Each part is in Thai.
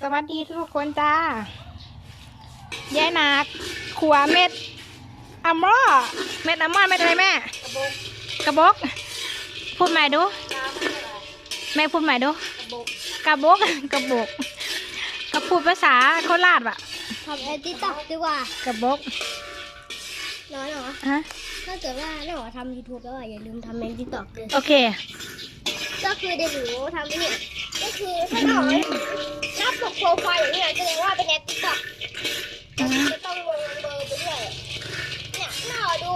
สวัสดีทุกคนจ้ายายนาขัวเม็ดอัมรอเม็ดอัมมอนเม็ดอะไรแม่ กระบอก พูดใหม่ดู แม่พูดใหม่ดู กระบอกกระบอกกระพูดภาษาโคราชว่ะทำไอติ๊กต็อกดีกว่ากระบอกน้อยหรอฮะถ้าเกิดว่าน้องทำยูทูบแล้วอะอย่าลืมทำในติ๊กต็อกเลยโอเค ก็คือเดี๋ยวหนูทำนี่ ก็คือถ้าน้องนับปกโปรไฟล์อย่างนี้แสดงว่าเป็นในติ๊กต็อกจะต้องลงเบอร์ไปด้วยเนี่ยน้องดู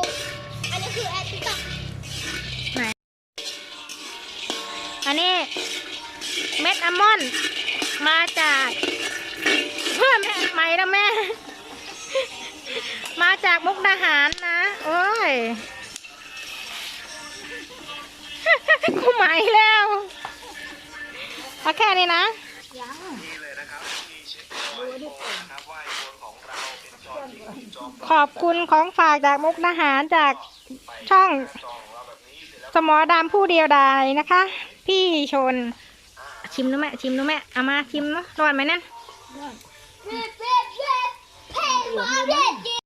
อันนี้คือแอดติ๊กต็อกอันนี้เม็ดอัลมอนด์มาจากเพื่อแม่ไหมนะแม่ มาจากมุกดาหารนะ โอ้ยกูไหมแล้ว เอาแค่นี้นะขอบคุณของฝากจากมุกดาหารจากช่องสมอดามผู้เดียวดายนะคะ พี่ชน ชิมดูแม่ชิมดูแม่เอามาชิมเนาะร้อนไหมนั่นเว็ดเว็ดเ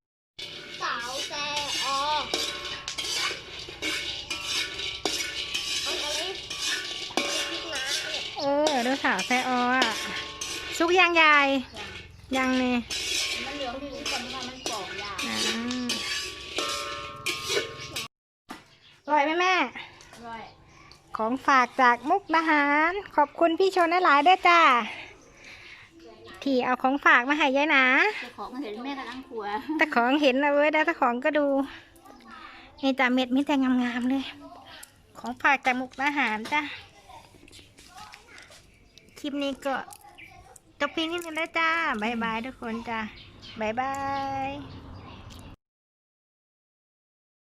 ออดูสาวแซ่ออะซุกยางยายยังเนี่ยมันเหลืองดีกว่ามันมันกรอบยาอ่าอร่อยไหมแม่อร่อยของฝากจากมุกดาหาร ขอบคุณพี่ชนหลายๆด้วยจ้าที่เอาของฝากมาให้ยายหนาเจ้าของเห็นแม่กำลังครัวแต่ของเห็นนะเว้ยแต่ถ้าของก็ดูนี่จ้าเม็ดมีแต่งามๆเลย ของฝากจากมุกดาหารจ้าค ลิปนี้ก็จบเพียงนี้นแล้วจ้าบายบายทุกคนจ้าบายบาย